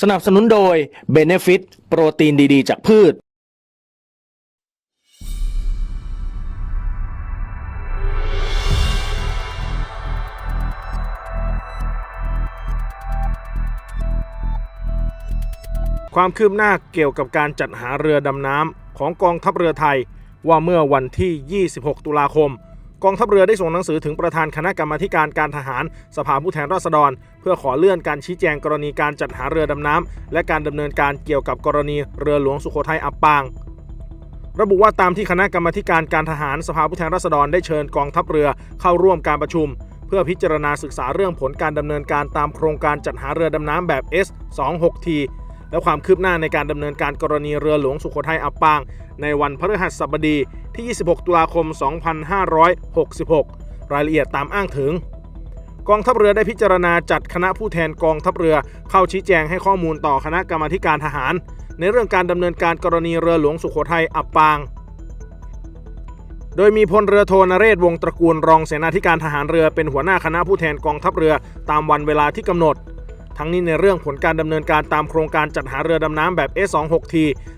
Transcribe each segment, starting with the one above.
สนับสนุนโดย Benefit โปรตีนดีๆ จากพืช ความคืบหน้าเกี่ยวกับการจัดหาเรือดำน้ำของกองทัพเรือไทยว่าเมื่อวันที่ 26 ตุลาคม กองทัพเรือได้ส่งหนังสือถึงประธานคณะกรรมาการการทหาร สภาผู้แทนราษฎร เพื่อขอเลื่อนการชี้แจงกรณีการจัดหาเรือดำน้ำและการดำเนินการเกี่ยวกับกรณีเรือหลวงสุโขทัยอับปาง ระบุว่าตามที่คณะกรรมาการการทหาร สภาผู้แทนราษฎรได้เชิญกองทัพเรือเข้าร่วมการประชุม เพื่อพิจารณาศึกษาเรื่องผลการดำเนินการตามโครงการจัดหาเรือดำน้ำแบบ S26T และความคืบหน้าในการดำเนินการกรณีเรือหลวงสุโขทัยอับปาง ในวันพฤหัสบดีที่ 26 ตุลาคม 2566 รายละเอียดตามอ้างถึง กองทัพเรือได้พิจารณาจัดคณะผู้แทนกองทัพเรือเข้าชี้แจงให้ข้อมูลต่อคณะกรรมาการทหาร ในเรื่องการดำเนินการกรณีเรือหลวงสุโขทัยอับปางโดยมีพลเรือโทนเรศวงตระกูลรองเสนาธิการทหารเรือเป็นหัวหน้าคณะผู้แทนกองทัพเรือตามวันเวลาที่กำหนด ทั้งนี้ในเรื่องผลการดำเนินการตามโครงการจัดหาเรือดำน้ำแบบ S26T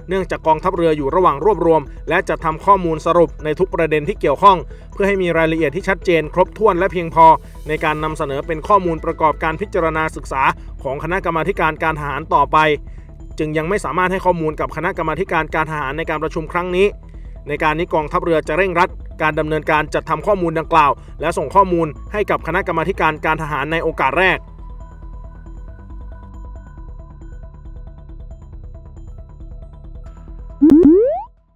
เนื่องจากกองทัพเรืออยู่ระหว่างรวบรวม และจะทำข้อมูลสรุปในทุกประเด็นที่เกี่ยวข้อง เพื่อให้มีรายละเอียดที่ชัดเจน ครบถ้วนและเพียงพอ ในการนำเสนอเป็นข้อมูลประกอบการพิจารณาศึกษา ของคณะกรรมาธิการการทหารต่อไป จึงยังไม่สามารถให้ข้อมูลกับคณะกรรมาธิการการทหารในการประชุมครั้งนี้ ในการนี้กองทัพเรือจะเร่งรัดการดำเนินการจัดทำข้อมูลดังกล่าว และส่งข้อมูลให้กับคณะกรรมาธิการการทหารในโอกาสแรก